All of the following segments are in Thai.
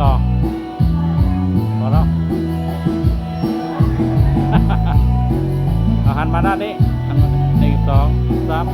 ต่อพอแล้วหันมาหน้านนี้หนึ่งสองสาม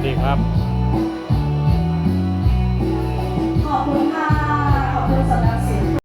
วัสดีครับ